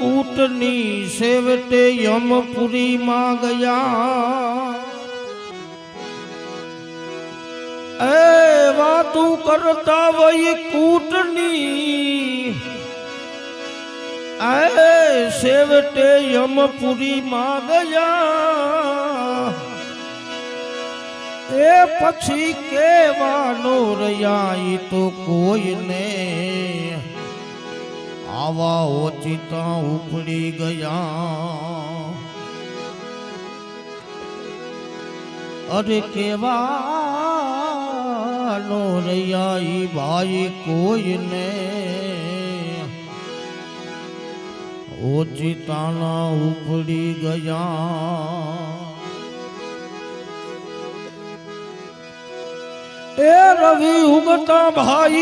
કૂટની સેવટે યમપુરીમાં ગયા. એ વાતું કરતા વય કૂટની. એ સેવટે યમપુરીમાં ગયા. એ પછી કેવાનો રહ્યા તો કોઈને? આવા ઓચિતા ઉપડી ગયા. અરે કેવા નો ઈ ભાઈ કોઈને? ઓચિતાના ઉપડી ગયા. એ રવિ ઉગતા ભાઈ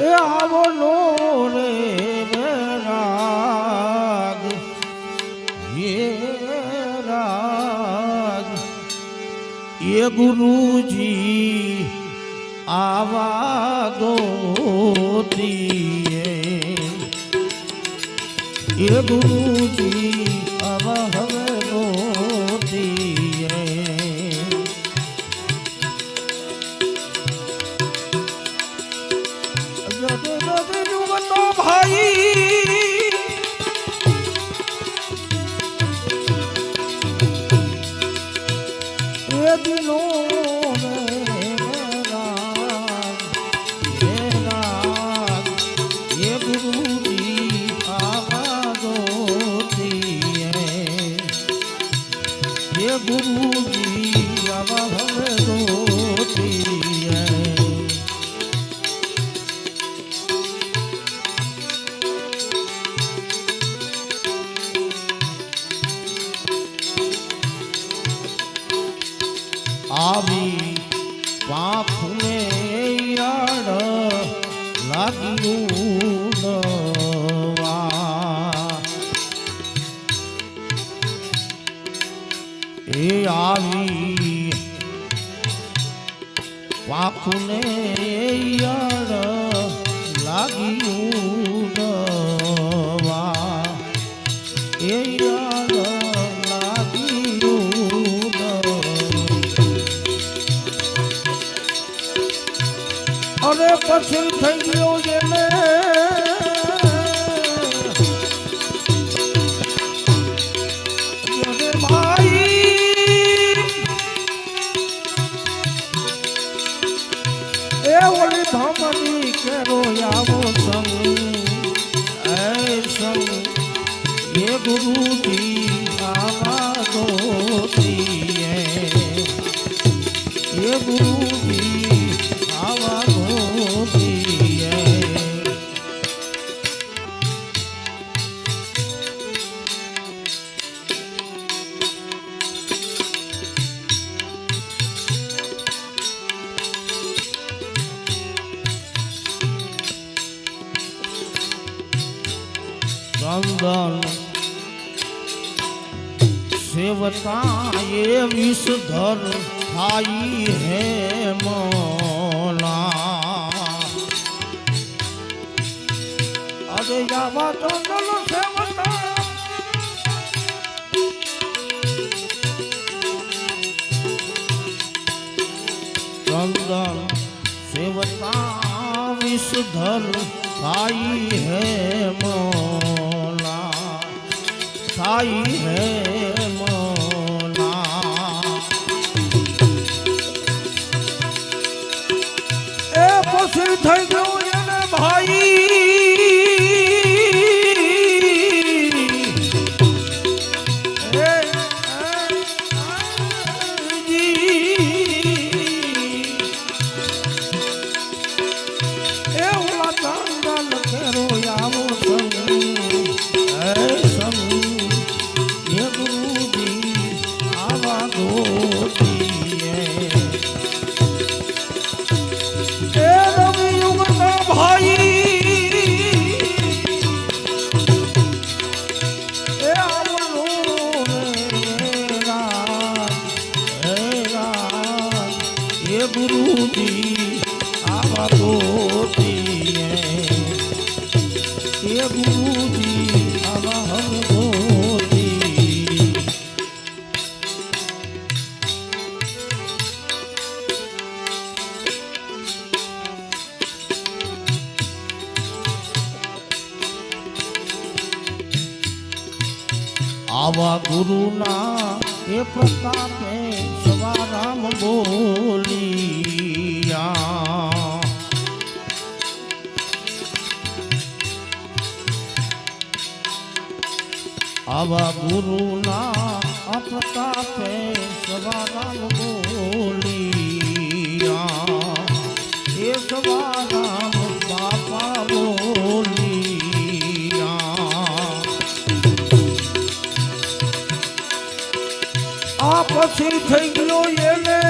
એ આવો નો રે રાગ એ રાગ ગુરુજી આવા ગોતી એ ગુરુજી એ આવી પાંખને યાડ લાગ્યું એ આવી પાંખને અરે પછી થઈ ગયો એને. અરે યાવા ચંદન સેવતા ચંદન સેવતા વિષધર થાય હે મોલા થાય હે એ પ્રતાપે સવારામ બોલિયા. આવા ગુરુના અપ્રતાપે સવારામ બોલિયા. એ સવારામ પછી થઈ ગયો એને.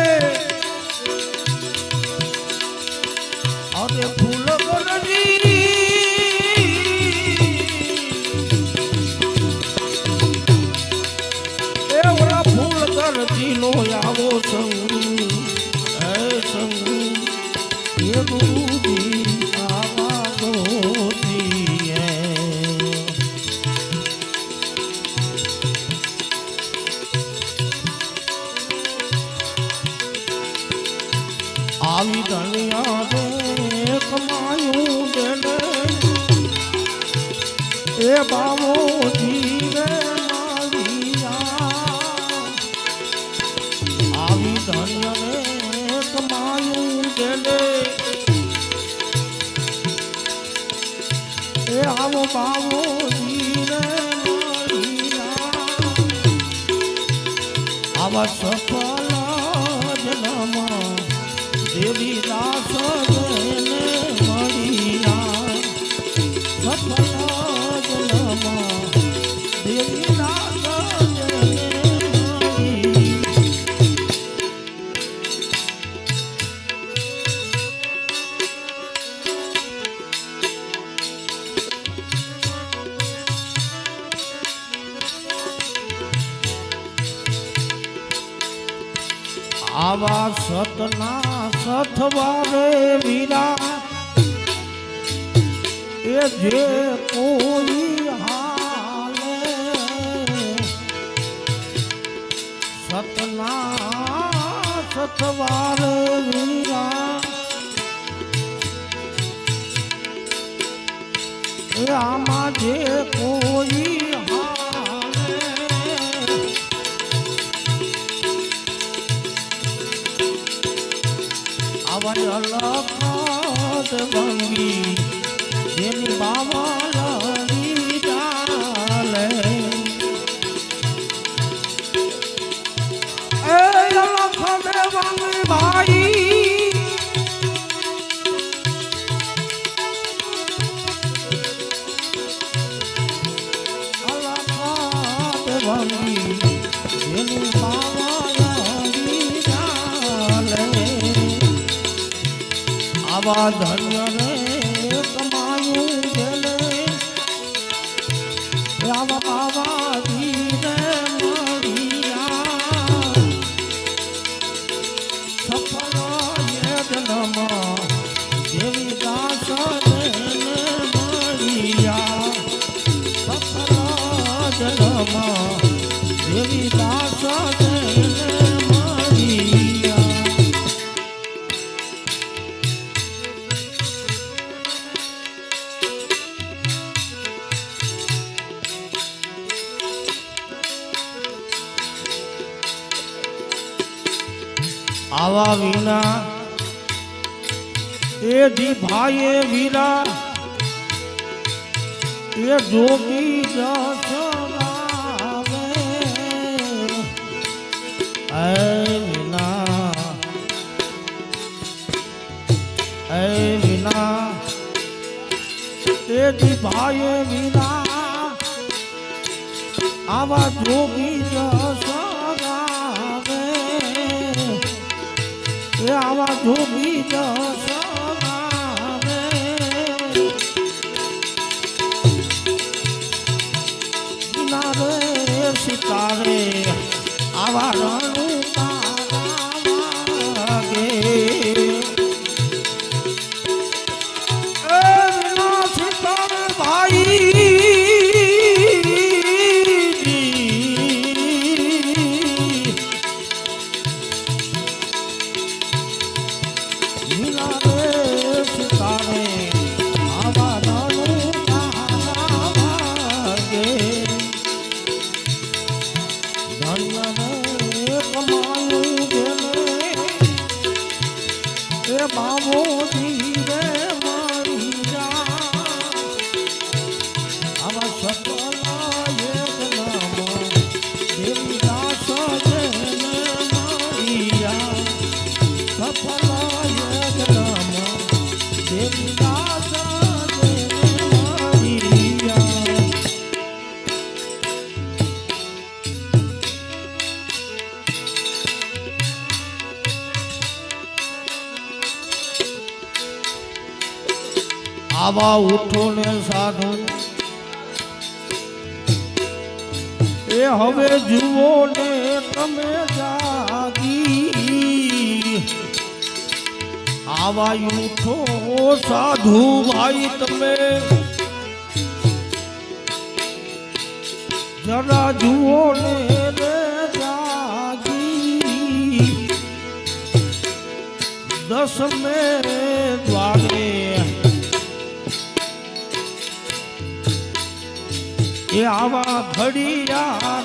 આવી ધણિયા રે, કમાયું દેને એ બાવો મારિયા આવી ધન્ય રે, કમાયું દેને એ આવો બાવો જીવે આવા જે કોઈ હાલે. સતના સથવારે વીરા આમાં જે આવા વિના એ જી ભાઈ એ વીરા એ જોગી એ વિના એ વિના, એ દી ભાઈએ વીરા, આવા જોગી જસ આવા ગાવે કિનારે સિતારે આવા રણું ભાઈ આવા ઉઠો ને સાધુ. એ હવે જુઓ ને તમે જાગી. આવા ઉઠો સાધુ ભાઈ તમે. જરા જુઓ ને રે જાગી. દસ એ આવા ઘડિયા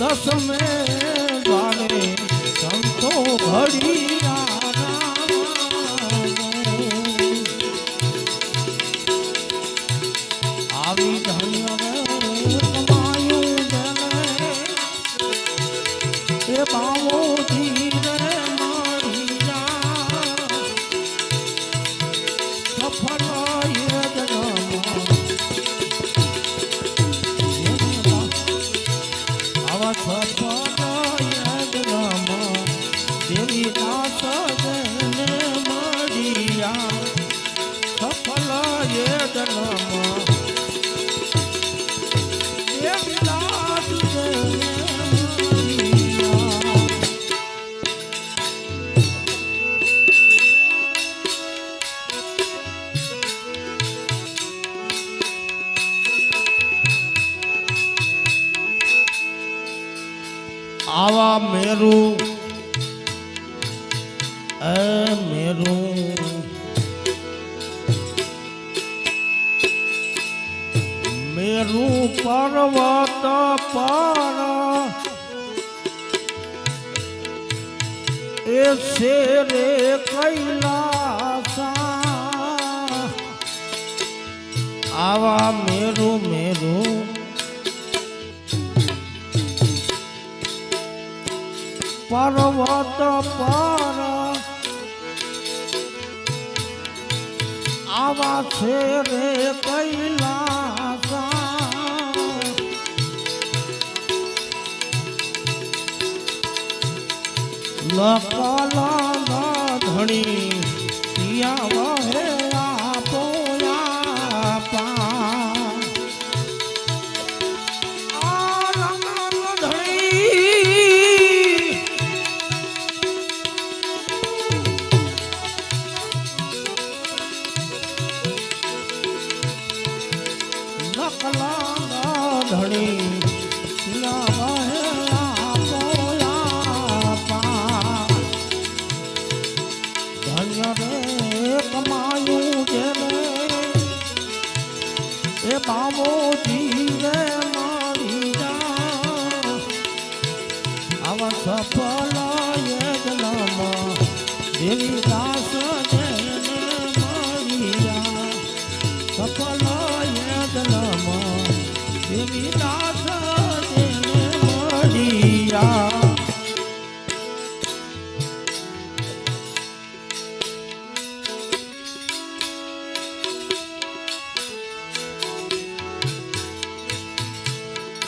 દસ મે દ્વારે સંતો ઘડિયા આવી ધન્ય પર્વત પર એ શેરે કૈલાસા આવા મેરું મેરું પર્વત પર આવા છે રે લકાલા ધણી પિયા વહે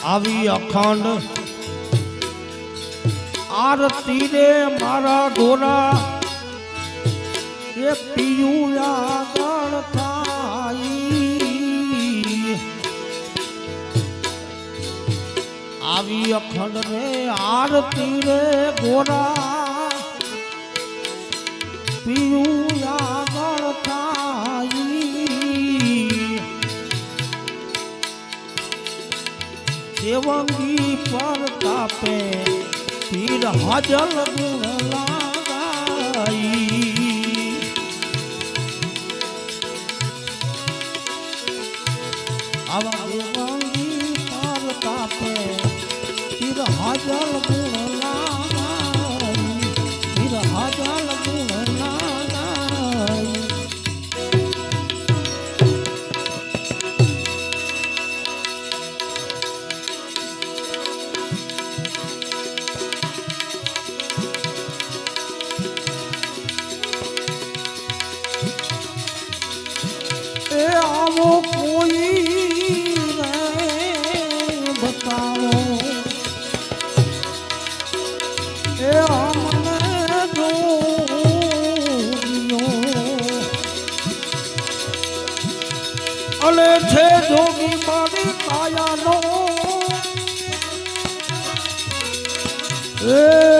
આવી અખંડ. આરતી રે મારા ગોરા. એ પિયું આગળ થાય. આવી અખંડ રે આરતી રે ગોરા. પિયું દેવંગી પર તાપે પીર હાજલ ગુણ લાગાઈ આવા મારી કાયાનો એ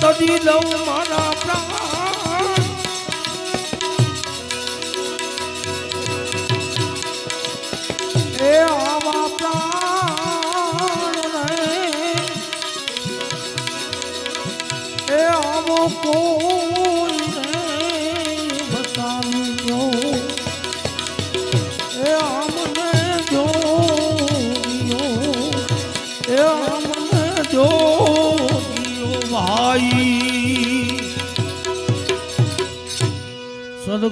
તજી લઉં મારા